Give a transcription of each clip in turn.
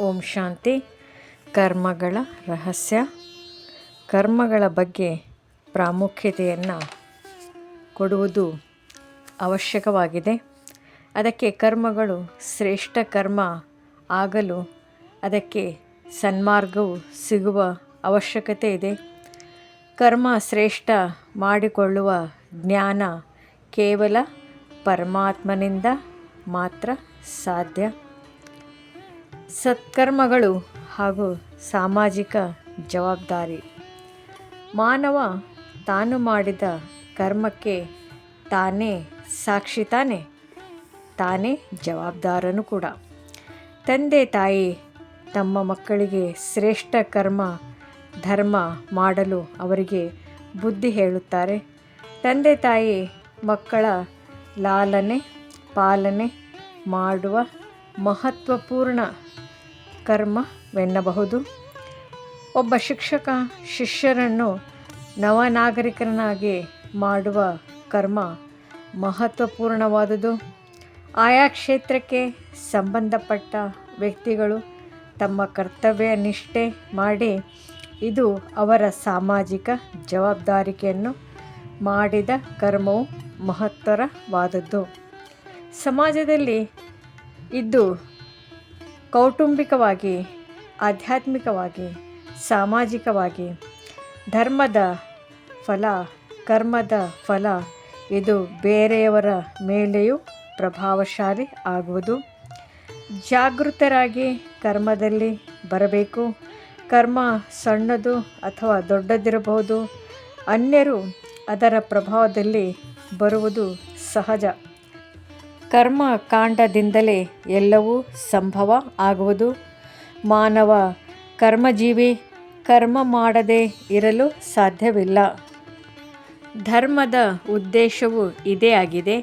ಓಂ ಶಾಂತಿ. ಕರ್ಮಗಳ ರಹಸ್ಯ. ಕರ್ಮಗಳ ಬಗ್ಗೆ ಪ್ರಾಮುಖ್ಯತೆಯನ್ನು ಕೊಡುವುದು ಅವಶ್ಯಕವಾಗಿದೆ. ಅದಕ್ಕೆ ಕರ್ಮಗಳು ಶ್ರೇಷ್ಠ ಕರ್ಮ ಆಗಲು ಅದಕ್ಕೆ ಸನ್ಮಾರ್ಗವು ಸಿಗುವ ಅವಶ್ಯಕತೆ ಇದೆ. ಕರ್ಮ ಶ್ರೇಷ್ಠ ಮಾಡಿಕೊಳ್ಳುವ ಜ್ಞಾನ ಕೇವಲ ಪರಮಾತ್ಮನಿಂದ ಮಾತ್ರ ಸಾಧ್ಯ. ಸತ್ಕರ್ಮಗಳು ಹಾಗೂ ಸಾಮಾಜಿಕ ಜವಾಬ್ದಾರಿ. ಮಾನವ ತಾನು ಮಾಡಿದ ಕರ್ಮಕ್ಕೆ ತಾನೇ ಸಾಕ್ಷಿ ತಾನೇ ತಾನೇ ಜವಾಬ್ದಾರನು ಕೂಡ. ತಂದೆ ತಾಯಿ ತಮ್ಮ ಮಕ್ಕಳಿಗೆ ಶ್ರೇಷ್ಠ ಕರ್ಮ, ಧರ್ಮ ಮಾಡಲು ಅವರಿಗೆ ಬುದ್ಧಿ ಹೇಳುತ್ತಾರೆ. ತಂದೆ ತಾಯಿ ಮಕ್ಕಳ ಲಾಲನೆ, ಪಾಲನೆ ಮಾಡುವ ಮಹತ್ವಪೂರ್ಣ ಕರ್ಮವೆನ್ನಬಹುದು ಒಬ್ಬ ಶಿಕ್ಷಕ ಶಿಷ್ಯರನ್ನು ನವನಾಗರಿಕರನ್ನಾಗಿ ಮಾಡುವ ಕರ್ಮ ಮಹತ್ವಪೂರ್ಣವಾದುದು. ಆಯಾ ಕ್ಷೇತ್ರಕ್ಕೆ ಸಂಬಂಧಪಟ್ಟ ವ್ಯಕ್ತಿಗಳು ತಮ್ಮ ಕರ್ತವ್ಯ ನಿಷ್ಠೆ ಮಾಡಿ ಇದು ಅವರ ಸಾಮಾಜಿಕ ಜವಾಬ್ದಾರಿಕೆಯನ್ನು ಮಾಡಿದ ಕರ್ಮವು ಮಹತ್ತರವಾದದ್ದು ಸಮಾಜದಲ್ಲಿ ಇದ್ದು ಕೌಟುಂಬಿಕವಾಗಿ, ಆಧ್ಯಾತ್ಮಿಕವಾಗಿ, ಸಾಮಾಜಿಕವಾಗಿ. ಧರ್ಮದ ಫಲ, ಕರ್ಮದ ಫಲ, ಇದು ಬೇರೆಯವರ ಮೇಲೆಯೂ ಪ್ರಭಾವಶಾಲಿ ಆಗುವುದು. ಜಾಗೃತರಾಗಿ ಕರ್ಮದಲ್ಲಿ ಬರಬೇಕು. ಕರ್ಮ ಸಣ್ಣದು ಅಥವಾ ದೊಡ್ಡದಿರಬಹುದು. ಅನ್ಯರು ಅದರ ಪ್ರಭಾವದಲ್ಲಿ ಬರುವುದು ಸಹಜ. ಕರ್ಮಕಾಂಡದಿಂದಲೇ ಎಲ್ಲವೂ ಸಂಭವ ಆಗುವುದು. ಮಾನವ ಕರ್ಮಜೀವಿ ಕರ್ಮ ಮಾಡದೇ ಇರಲು ಸಾಧ್ಯವಿಲ್ಲ. ಧರ್ಮದ ಉದ್ದೇಶವು ಇದೇ ಆಗಿದೆ.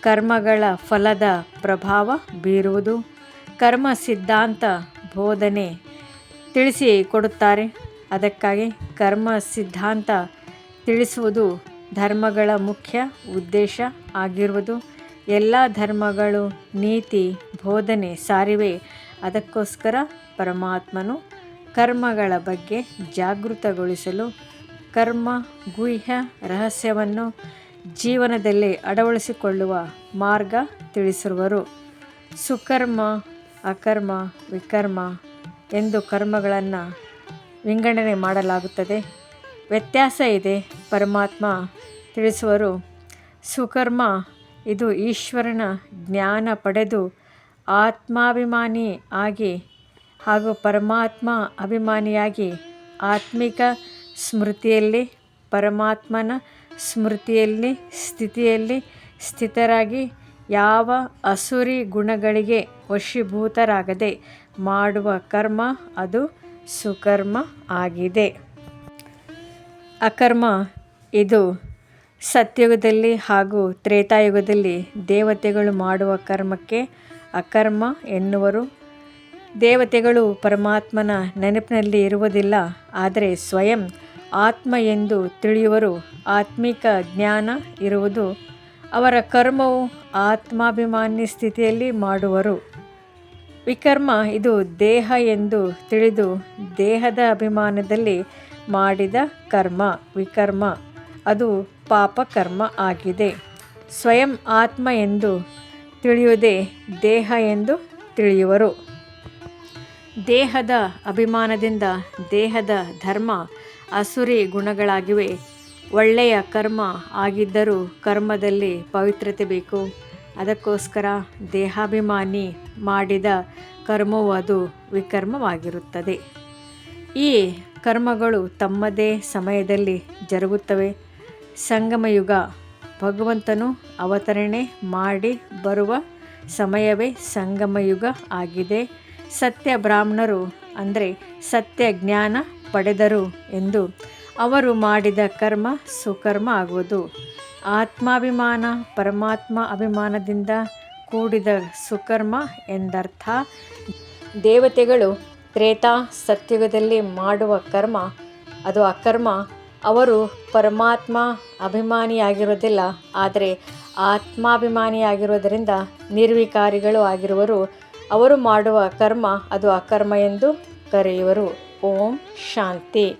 ಕರ್ಮಗಳ ಫಲದ ಪ್ರಭಾವ ಬೀರುವುದು. ಕರ್ಮ ಸಿದ್ಧಾಂತ ಬೋಧನೆ ತಿಳಿಸಿ ಕೊಡುತ್ತಾರೆ. ಅದಕ್ಕಾಗಿ ಕರ್ಮ ಸಿದ್ಧಾಂತ ತಿಳಿಸುವುದು ಧರ್ಮಗಳ ಮುಖ್ಯ ಉದ್ದೇಶ ಆಗಿರುವುದು. ಎಲ್ಲ ಧರ್ಮಗಳು, ನೀತಿ, ಬೋಧನೆ ಸಾರಿವೆ ಅದಕ್ಕೋಸ್ಕರ ಪರಮಾತ್ಮನು ಕರ್ಮಗಳ ಬಗ್ಗೆ ಜಾಗೃತಗೊಳಿಸಲು ಕರ್ಮ, ಗುಹ್ಯ, ರಹಸ್ಯವನ್ನು ಜೀವನದಲ್ಲಿ ಅಳವಡಿಸಿಕೊಳ್ಳುವ ಮಾರ್ಗ ತಿಳಿಸಿರುವರು. ಸುಕರ್ಮ, ಅಕರ್ಮ, ವಿಕರ್ಮ ಎಂದು ಕರ್ಮಗಳನ್ನು ವಿಂಗಡಣೆ ಮಾಡಲಾಗುತ್ತದೆ. ವ್ಯತ್ಯಾಸ ಇದೆ, ಪರಮಾತ್ಮ ತಿಳಿಸುವರು. ಸುಕರ್ಮ ಇದು ಈಶ್ವರನ ಜ್ಞಾನ ಪಡೆದು ಆತ್ಮಾಭಿಮಾನಿ ಆಗಿ ಹಾಗೂ ಪರಮಾತ್ಮ ಅಭಿಮಾನಿಯಾಗಿ ಆತ್ಮಿಕ ಸ್ಮೃತಿಯಲ್ಲಿ, ಪರಮಾತ್ಮನ ಸ್ಮೃತಿಯಲ್ಲಿ, ಸ್ಥಿತಿಯಲ್ಲಿ ಸ್ಥಿತರಾಗಿ ಯಾವ ಅಸುರಿ ಗುಣಗಳಿಗೆ ವಶೀಭೂತರಾಗದೆ ಮಾಡುವ ಕರ್ಮ ಅದು ಸುಕರ್ಮ ಆಗಿದೆ. ಅಕರ್ಮ ಇದು ಸತ್ಯುಗದಲ್ಲಿ ಹಾಗೂ ತ್ರೇತಾಯುಗದಲ್ಲಿ ದೇವತೆಗಳು ಮಾಡುವ ಕರ್ಮಕ್ಕೆ ಅಕರ್ಮ ಎನ್ನುವರು. ದೇವತೆಗಳು ಪರಮಾತ್ಮನ ನೆನಪಿನಲ್ಲಿ ಇರುವುದಿಲ್ಲ, ಆದರೆ ಸ್ವಯಂ ಆತ್ಮ ಎಂದು ತಿಳಿಯುವರು. ಆತ್ಮಿಕ ಜ್ಞಾನ ಇರುವುದು ಅವರ ಕರ್ಮವು ಆತ್ಮಾಭಿಮಾನಿ ಸ್ಥಿತಿಯಲ್ಲಿ ಮಾಡುವರು. ವಿಕರ್ಮ ಇದು ದೇಹ ಎಂದು ತಿಳಿದು ದೇಹದ ಅಭಿಮಾನದಲ್ಲಿ ಮಾಡಿದ ಕರ್ಮ. ವಿಕರ್ಮ ಅದು ಪಾಪಕರ್ಮ ಆಗಿದೆ. ಸ್ವಯಂ ಆತ್ಮ ಎಂದು ತಿಳಿಯುವುದೇ ದೇಹ ಎಂದು ತಿಳಿಯುವರು. ದೇಹದ ಅಭಿಮಾನದಿಂದ ದೇಹದ ಧರ್ಮ ಅಸುರಿ ಗುಣಗಳಾಗಿವೆ. ಒಳ್ಳೆಯ ಕರ್ಮ ಆಗಿದ್ದರೂ ಕರ್ಮದಲ್ಲಿ ಪವಿತ್ರತೆ ಬೇಕು. ಅದಕ್ಕೋಸ್ಕರ ದೇಹಾಭಿಮಾನಿ ಮಾಡಿದ ಕರ್ಮವು ಅದು ವಿಕರ್ಮವಾಗಿರುತ್ತದೆ. ಈ ಕರ್ಮಗಳು ತಮ್ಮದೇ ಸಮಯದಲ್ಲಿ ಜರುಗುತ್ತವೆ. ಸಂಗಮಯುಗ. ಭಗವಂತನು ಅವತರಣೆ ಮಾಡಿ ಬರುವ ಸಮಯವೇ ಸಂಗಮಯುಗ ಆಗಿದೆ. ಸತ್ಯ ಬ್ರಾಹ್ಮಣರು, ಅಂದರೆ ಸತ್ಯ ಜ್ಞಾನ ಪಡೆದರು ಎಂದು ಅವರು ಮಾಡಿದ ಕರ್ಮ ಸುಕರ್ಮ ಆಗುವುದು. ಆತ್ಮಾಭಿಮಾನ, ಪರಮಾತ್ಮ ಅಭಿಮಾನದಿಂದ ಕೂಡಿದ ಸುಕರ್ಮ ಎಂದರ್ಥ. ದೇವತೆಗಳು ತ್ರೇತಾ ಸತ್ಯುಗದಲ್ಲಿ ಮಾಡುವ ಕರ್ಮ, ಅದು ಅಕರ್ಮ. ಅವರು ಪರಮಾತ್ಮ ಅಭಿಮಾನಿಯಾಗಿರೋದಿಲ್ಲ ಆದರೆ ಆತ್ಮಾಭಿಮಾನಿಯಾಗಿರೋದರಿಂದ ನಿರ್ವಿಕಾರಿಗಳು ಆಗಿರುವರು. ಅವರು ಮಾಡುವ ಕರ್ಮ ಅದು ಅಕರ್ಮ ಎಂದು ಕರೆಯುವರು. ಓಂ ಶಾಂತಿ.